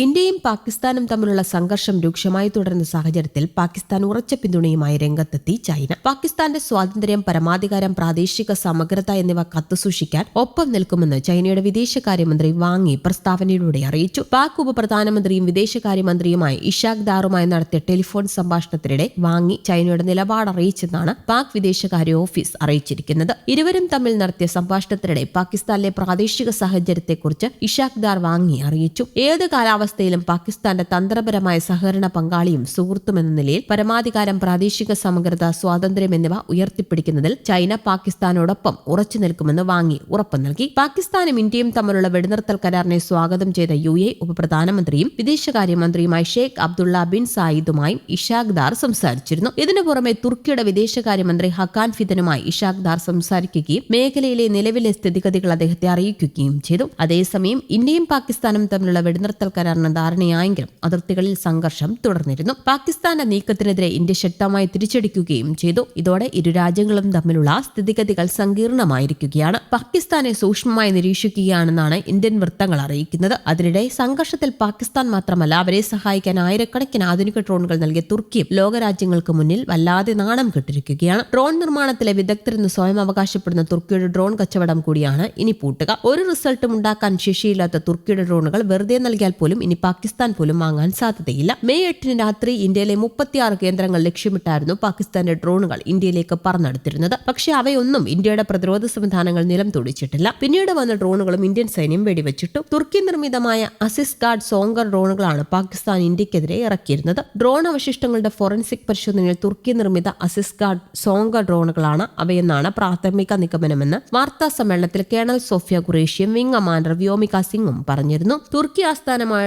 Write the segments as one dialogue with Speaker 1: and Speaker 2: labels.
Speaker 1: ഇന്ത്യയും പാകിസ്ഥാനും തമ്മിലുള്ള സംഘർഷം രൂക്ഷമായി തുടരുന്ന സാഹചര്യത്തിൽ പാകിസ്ഥാൻ ഉറച്ച പിന്തുണയുമായി രംഗത്തെത്തി ചൈന. പാകിസ്ഥാന്റെ സ്വാതന്ത്ര്യം പരമാധികാരം പ്രാദേശിക സമഗ്രത എന്നിവ കത്തുസൂക്ഷിക്കാൻ ഒപ്പം നിൽക്കുമെന്ന് ചൈനയുടെ വിദേശകാര്യമന്ത്രി വാങ്ങി പ്രസ്താവനയിലൂടെ അറിയിച്ചു. പാക് ഉപപ്രധാനമന്ത്രിയും വിദേശകാര്യമന്ത്രിയുമായി ഇഷാഖ് ദാറുമായി നടത്തിയ ടെലിഫോൺ സംഭാഷണത്തിനിടെ വാങ്ങി ചൈനയുടെ നിലപാട് അറിയിച്ചെന്നാണ് പാക് വിദേശകാര്യ ഓഫീസ് അറിയിച്ചിരിക്കുന്നത്. ഇരുവരും തമ്മിൽ നടത്തിയ സംഭാഷണത്തിനിടെ പാകിസ്ഥാനിലെ പ്രാദേശിക സാഹചര്യത്തെക്കുറിച്ച് ഇഷാഖ് ദാർ വാങ്ങി അറിയിച്ചു. ഏത് കാലാവസ്ഥയിലും പാകിസ്ഥാന്റെ തന്ത്രപരമായ സഹകരണ പങ്കാളിയും സുഹൃത്തുമെന്ന നിലയിൽ പരമാധികാരം പ്രാദേശിക സമഗ്രത സ്വാതന്ത്ര്യം എന്നിവ ഉയർത്തിപ്പിടിക്കുന്നതിൽ ചൈന പാകിസ്ഥാനോടൊപ്പം ഉറച്ചു നിൽക്കുമെന്ന് വാങ്ങി ഉറപ്പു നൽകി. പാകിസ്ഥാനും ഇന്ത്യയും തമ്മിലുള്ള വെടിനിർത്തൽ കരാറിനെ സ്വാഗതം ചെയ്ത യു എ ഉപപ്രധാനമന്ത്രിയും വിദേശകാര്യമന്ത്രിയുമായ ഷെയ്ഖ് അബ്ദുള്ള ബിൻ സായിദുമായും ഇഷാഖ് ദാർ സംസാരിച്ചിരുന്നു. ഇതിനു പുറമെ തുർക്കിയുടെ വിദേശകാര്യമന്ത്രി ഹക്കാൻ ഫിദനുമായി ഇഷാഖ് ദാർ സംസാരിക്കുകയും മേഖലയിലെ നിലവിലെ സ്ഥിതിഗതികൾ അദ്ദേഹത്തെ അറിയിക്കുകയും ചെയ്തു. അതേസമയം ഇന്ത്യയും പാകിസ്ഥാനും തമ്മിലുള്ള വെടിനിർത്തൽ കരാറിന് ധാരണയായെങ്കിലും അതിർത്തികളിൽ സംഘർഷം തുടർന്നിരുന്നു. പാകിസ്ഥാന്റെ നീക്കത്തിനെതിരെ ഇന്ത്യ ശക്തമായി തിരിച്ചടിക്കുകയും ചെയ്തു. ഇതോടെ ഇരു രാജ്യങ്ങളും തമ്മിലുള്ള സ്ഥിതിഗതികൾ സങ്കീർണമായിരിക്കുകയാണ്. പാകിസ്ഥാനെ സൂക്ഷ്മമായി നിരീക്ഷിക്കുകയാണെന്നാണ് ഇന്ത്യൻ വൃത്തങ്ങൾ അറിയിക്കുന്നത്. അതിനിടെ സംഘർഷത്തിൽ പാകിസ്ഥാൻ മാത്രമല്ല അവരെ സഹായിക്കാൻ ആയിരക്കണക്കിന് ആധുനിക ഡ്രോണുകൾ നൽകിയ തുർക്കിയും ലോകരാജ്യങ്ങൾക്ക് മുന്നിൽ വല്ലാതെ നാണം കെട്ടിരിക്കുകയാണ്. ഡ്രോൺ നിർമ്മാണത്തിലെ വിദഗ്ധരെന്ന് സ്വയം അവകാശപ്പെടുന്ന തുർക്കിയുടെ ഡ്രോൺ കച്ചവടം കൂടിയാണ് ഇനി പൂട്ടുക. ഒരു റിസൾട്ടും ഉണ്ടാക്കാൻ ശേഷിയില്ലാത്ത തുർക്കിയുടെ ഡ്രോണുകൾ വെറുതെ നൽകിയാൽ പോലും ഇനി പാകിസ്ഥാൻ പോലും വാങ്ങാൻ സാധ്യതയില്ല. മെയ് എട്ടിന് രാത്രി ഇന്ത്യയിലെ മുപ്പത്തിയാറ് കേന്ദ്രങ്ങൾ ലക്ഷ്യമിട്ടായിരുന്നു പാകിസ്ഥാന്റെ ഡ്രോണുകൾ ഇന്ത്യയിലേക്ക് പറന്നെടുത്തിരുന്നത്. പക്ഷേ അവയൊന്നും ഇന്ത്യയുടെ പ്രതിരോധ സംവിധാനങ്ങൾ നിലം തൊടിച്ചിട്ടില്ല. പിന്നീട് വന്ന ഡ്രോണുകളും ഇന്ത്യൻ സൈന്യം വെടിവെച്ചിട്ടു. തുർക്കി നിർമ്മിതമായ അസിസ് ഗാർഡ് സോങ്കർ ഡ്രോണുകളാണ് പാകിസ്ഥാൻ ഇന്ത്യക്കെതിരെ ഇറക്കിയിരുന്നത്. ഡ്രോൺ അവശിഷ്ടങ്ങളുടെ ഫോറൻസിക് പരിശോധനയിൽ തുർക്കി നിർമ്മിത അസിസ് ഗാർഡ് സോങ്കർ ഡ്രോണുകളാണ് അവയെന്നാണ് പ്രാഥമിക നിഗമനമെന്ന് വാർത്താ സമ്മേളനത്തിൽ കേണൽ സോഫിയ ഖുറേഷിയും വിംഗ് കമാൻഡർ വ്യോമിക സിംഗും പറഞ്ഞിരുന്നു. തുർക്കി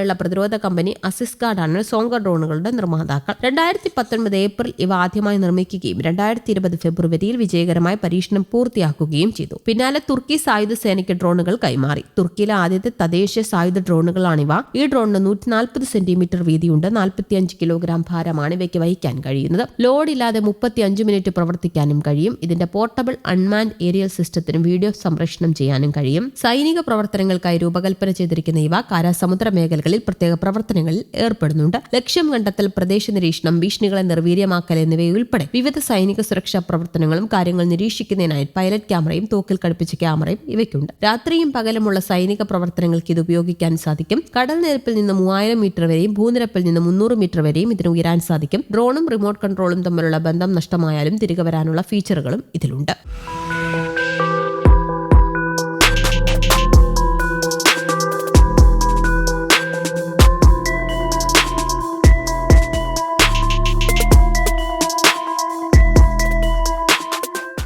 Speaker 1: ആസ്ഥാനമായുള്ള പ്രതിരോധ കമ്പനി അസിസ് ഗാർഡാണ് സോങ്കർ ഡ്രോണുകളുടെ നിർമ്മാതാക്കൾ. രണ്ടായിരത്തി പത്തൊൻപത് ഏപ്രിൽ ഇവ ആദ്യമായി നിർമ്മിക്കുകയും രണ്ടായിരത്തി ഇരുപത് ഫെബ്രുവരിയിൽ വിജയകരമായ പരീക്ഷണം പൂർത്തിയാക്കുകയും ചെയ്തു. പിന്നാലെ തുർക്കി സായുധ സേനയ്ക്ക് ഡ്രോണുകൾ കൈമാറി. തുർക്കിയിലെ ആദ്യത്തെ തദ്ദേശീയ സായുധ ഡ്രോണുകളാണിവ ഈ ഡ്രോണിന് നൂറ്റി നാൽപ്പത് സെന്റിമീറ്റർ വീതിയുണ്ട്. നാൽപ്പത്തിയഞ്ച് കിലോഗ്രാം ഭാരമാണ് ഇവയ്ക്ക് വഹിക്കാൻ കഴിയുന്നത്. ലോഡ് ഇല്ലാതെ മുപ്പത്തിയഞ്ച് മിനിറ്റ് പ്രവർത്തിക്കാനും കഴിയും. ഇതിന്റെ പോർട്ടബിൾ അൺമാൻഡ് ഏരിയൽ സിസ്റ്റത്തിനും വീഡിയോ സംപ്രേഷണം ചെയ്യാനും കഴിയും. സൈനിക പ്രവർത്തനങ്ങൾക്കായി രൂപകൽപ്പന ചെയ്തിരിക്കുന്ന ഇവ കരസമുദ്ര മേഖലകളിൽ പ്രത്യേക പ്രവർത്തനങ്ങളിൽ ഏർപ്പെടുന്നുണ്ട്. ലക്ഷ്യം കണ്ടെത്തൽ പ്രദേശ നിരീക്ഷണം ഭീഷണികളെ നിർവീര്യമാക്കൽ എന്നിവയുൾപ്പെടെ വിവിധ സൈനിക സുരക്ഷാ പ്രവർത്തനങ്ങളും കാര്യങ്ങൾ നിരീക്ഷിക്കുന്നതിനായി പൈലറ്റ് ക്യാമറയും തോക്കിൽ ഘടിപ്പിച്ച ക്യാമറയും ഇവയ്ക്കുണ്ട്. രാത്രിയും പകലുമുള്ള സൈനിക പ്രവർത്തനങ്ങൾക്ക് ഇത് ഉപയോഗിക്കാൻ സാധിക്കും. കടൽ നിരപ്പിൽ നിന്ന് മൂവായിരം മീറ്റർ വരെയും ഭൂനിരപ്പിൽ നിന്ന് മുന്നൂറ് മീറ്റർ വരെയും ഇതിന് ഉയരാൻ സാധിക്കും. ഡ്രോണും റിമോട്ട് കൺട്രോളും തമ്മിലുള്ള ബന്ധം നഷ്ടമായാലും തിരികെ വരാനുള്ള ഫീച്ചറുകളും ഇതിലുണ്ട്.